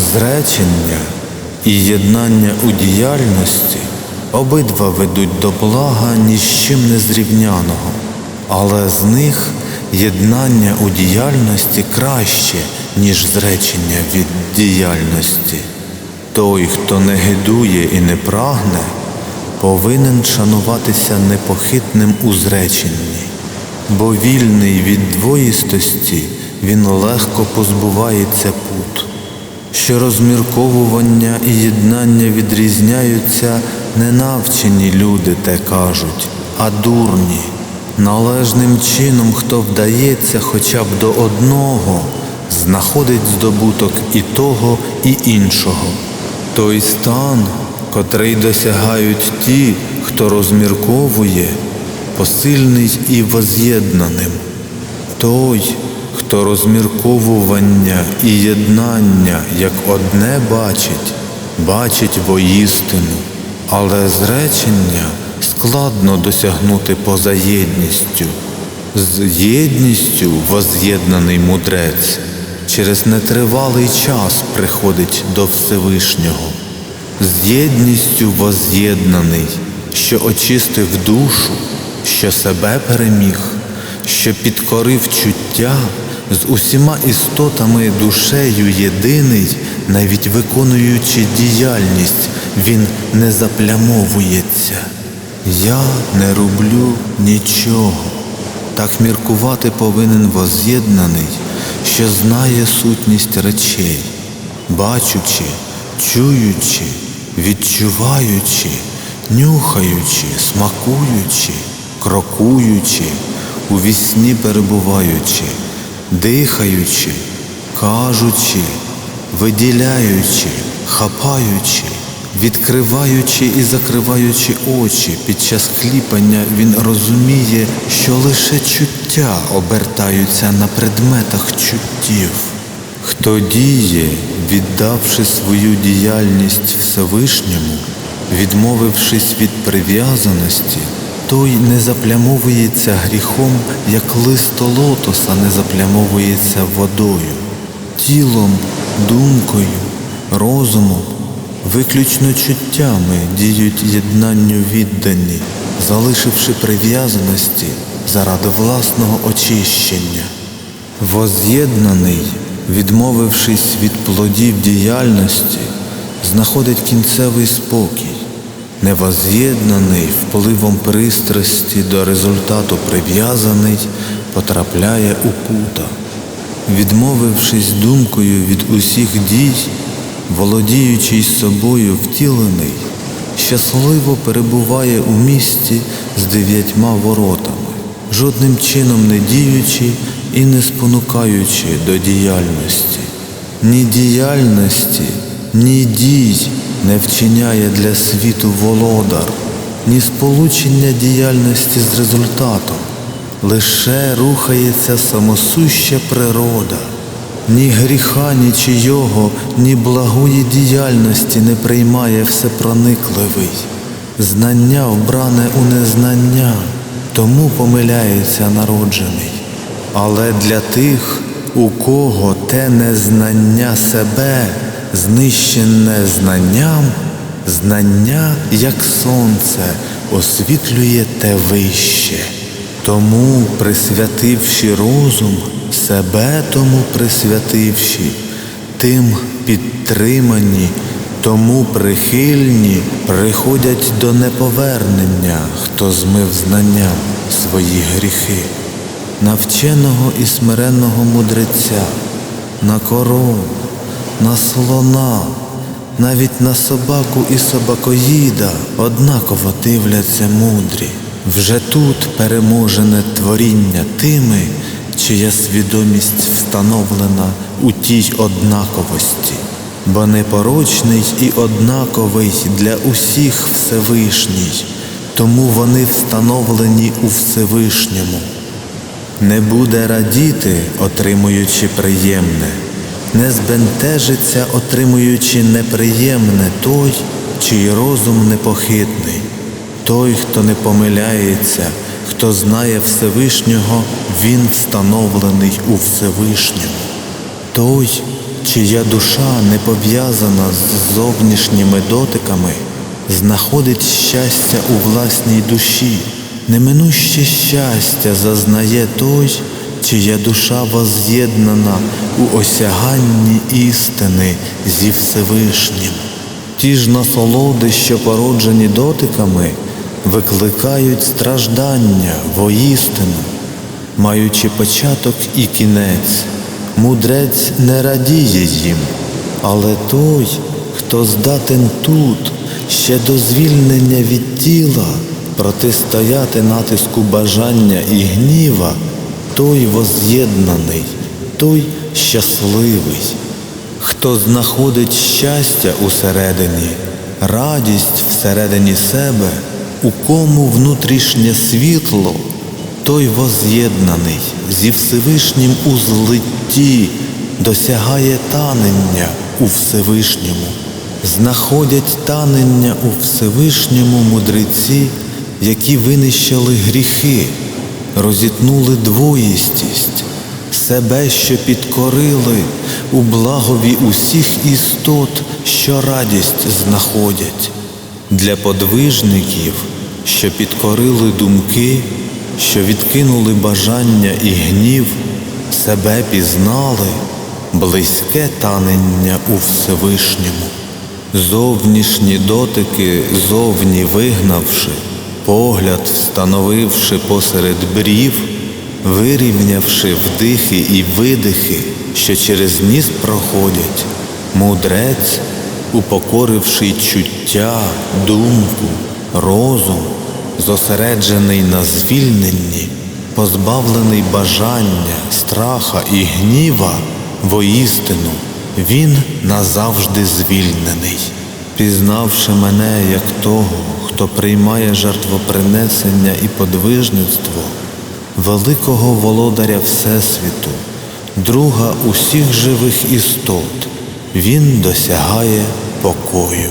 Зречення і єднання у діяльності обидва ведуть до блага ні з чим не зрівняного, але з них єднання у діяльності краще, ніж зречення від діяльності. Той, хто не гидує і не прагне, повинен шануватися непохитним у зреченні, бо вільний від двоїстості він легко позбувається пут що розмірковування і єднання відрізняються, не навчені люди те кажуть, а дурні. Належним чином, хто вдається хоча б до одного, знаходить здобуток і того, і іншого. Той стан, котрий досягають ті, хто розмірковує, посильний і воз'єднаним. Той, хто розмірковування і єднання як одне бачить, бачить воістину, але зречення складно досягнути поза єдністю. З єдністю воз'єднаний мудрець через нетривалий час приходить до Всевишнього. З єдністю воз'єднаний, що очистив душу, що себе переміг, що підкорив чуття, з усіма істотами душею єдиний, навіть виконуючи діяльність, він не заплямовується. Я не роблю нічого. Так міркувати повинен воз'єднаний, що знає сутність речей, бачучи, чуючи, відчуваючи, нюхаючи, смакуючи, крокуючи, у вісні перебуваючи, дихаючи, кажучи, виділяючи, хапаючи, відкриваючи і закриваючи очі під час кліпання, він розуміє, що лише чуття обертаються на предметах чуттів. Хто діє, віддавши свою діяльність Всевишньому, відмовившись від прив'язаності, той не заплямовується гріхом, як листо лотоса не заплямовується водою, тілом, думкою, розумом, виключно чуттями діють єднанню віддані, залишивши прив'язаності заради власного очищення. Воз'єднаний, відмовившись від плодів діяльності, знаходить кінцевий спокій, невоз'єднаний впливом пристрасті до результату прив'язаний, потрапляє у пута. Відмовившись думкою від усіх дій, володіючий собою втілений, щасливо перебуває у місті з дев'ятьма воротами, жодним чином не діючи і не спонукаючи до діяльності. Ні діяльності, ні дій не вчиняє для світу володар, ні сполучення діяльності з результатом. Лише рухається самосуща природа, ні гріха, нічийого, ні благої діяльності не приймає всепроникливий. Знання вбране у незнання, тому помиляється народжений. Але для тих, у кого те незнання себе знищене знанням, знання, як сонце, освітлює те вище. Тому, присвятивши розум, себе тому присвятивши, тим підтримані, тому прихильні приходять до неповернення, хто змив знанням свої гріхи, навченого і смиренного мудреця, на корону, на слона, навіть на собаку і собакоїда однаково дивляться мудрі. Вже тут переможене творіння тими, чия свідомість встановлена у тій однаковості, бо непорочний і однаковий для усіх Всевишній, тому вони встановлені у Всевишньому. Не буде радіти, отримуючи приємне, не збентежиться, отримуючи неприємне той, чий розум непохитний. Той, хто не помиляється, хто знає Всевишнього, він встановлений у Всевишньому. Той, чия душа не пов'язана з зовнішніми дотиками, знаходить щастя у власній душі. Неминуще щастя зазнає той, чия душа воз'єднана у осяганні істини зі Всевишнім. Ті ж насолоди, що породжені дотиками, викликають страждання воістину, маючи початок і кінець. Мудрець не радіє їм, але той, хто здатен тут ще до звільнення від тіла, протистояти натиску бажання і гніва, той воз'єднаний, той щасливий. Хто знаходить щастя усередині, радість всередині себе, у кому внутрішнє світло, той воз'єднаний зі Всевишнім у злитті, досягає танення у Всевишньому. Знаходять танення у Всевишньому мудреці, які винищили гріхи, розітнули двоїстість, себе, що підкорили у благові усіх істот, що радість знаходять, для подвижників, що підкорили думки, що відкинули бажання і гнів, себе пізнали, близьке танення у Всевишньому. Зовнішні дотики зовні вигнавши, погляд встановивши посеред брів, вирівнявши вдихи і видихи, що через ніс проходять, мудрець, упокоривши чуття, думку, розум, зосереджений на звільненні, позбавлений бажання, страха і гніва, воістину, він назавжди звільнений. Пізнавши мене як того, хто приймає жертвопринесення і подвижництво, великого володаря Всесвіту, друга усіх живих істот, він досягає покою.